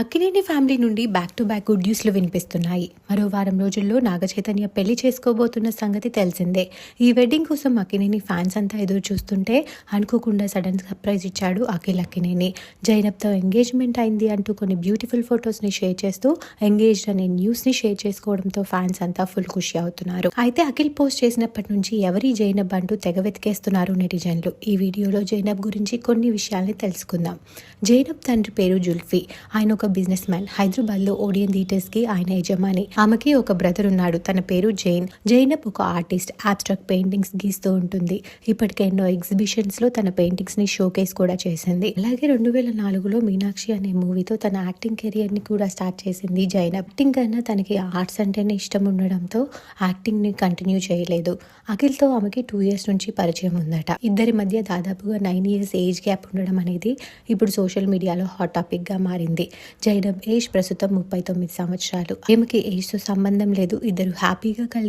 Akkineni family నుండి back to back good న్యూస్లు వినిపిస్తున్నాయి. మరో వారం రోజుల్లో నాగచైతన్య పెళ్ళి చేసుకోబోతున్న సంగతి తెలిసిందే. ఈ వెడ్డింగ్ కోసం అక్కినేని ఫ్యాన్స్ అంతా ఎదురు చూస్తుంటే అనుకోకుండా సడన్ సర్ప్రైజ్ ఇచ్చాడు అఖిల్ అక్కినేని. జైనబ్తో ఎంగేజ్మెంట్ అయింది అంటూ కొన్ని బ్యూటిఫుల్ ఫొటోస్ని షేర్ చేస్తూ ఎంగేజ్డ్ అనే న్యూస్ని షేర్ చేసుకోవడంతో ఫ్యాన్స్ అంతా ఫుల్ ఖుషి అవుతున్నారు. అయితే అఖిల్ పోస్ట్ చేసినప్పటి నుంచి ఎవరి జైనబ్ అంటూ తెగ వెతికేస్తున్నారు నెటిజన్లు? ఈ వీడియోలో జైనబ్ గురించి కొన్ని విషయాల్ని తెలుసుకుందాం. జైనబ్ తండ్రి పేరు జుల్ఫీ. ఆయన ఒక బిజినెస్ మ్యాన్ హైదరాబాద్లో ఓడియన్ థియేటర్స్కి ఆయన యజమాని. ఆమెకి ఒక బ్రదర్ ఉన్నాడు. తన పేరు జైన్. జైనబ్ ఒక ఆర్టిస్ట్. ఆబ్స్ట్రాక్ట్ పెయింటింగ్స్ గీస్తూ ఉంటుంది. ఇప్పటికే ఎన్నో ఎగ్జిబిషన్స్లో తన పెయింటింగ్స్ని షోకేస్ కూడా చేసింది. అలాగే రెండు వేల నాలుగులో మీనాక్షి అనే మూవీతో తన యాక్టింగ్ కెరియర్ని కూడా స్టార్ట్ చేసింది జైనబ్ యాక్టింగ్ కన్నా తనకి ఆర్ట్స్ అంటేనే ఇష్టం ఉండడంతో యాక్టింగ్ని కంటిన్యూ చేయలేదు. అఖిల్తో ఆమెకి టూ ఇయర్స్ నుంచి పరిచయం ఉందట. ఇద్దరి మధ్య దాదాపుగా నైన్ ఇయర్స్ ఏజ్ గ్యాప్ ఉండడం అనేది ఇప్పుడు సోషల్ మీడియాలో హాట్ టాపిక్గా మారింది. జైనబ్ ఏజ్ ప్రస్తుతం ముప్పై తొమ్మిది సంవత్సరాలు. ఈమెకి ఏజ్తో సంబంధం లేదు. ఇద్దరు హ్యాపీగా కలిసి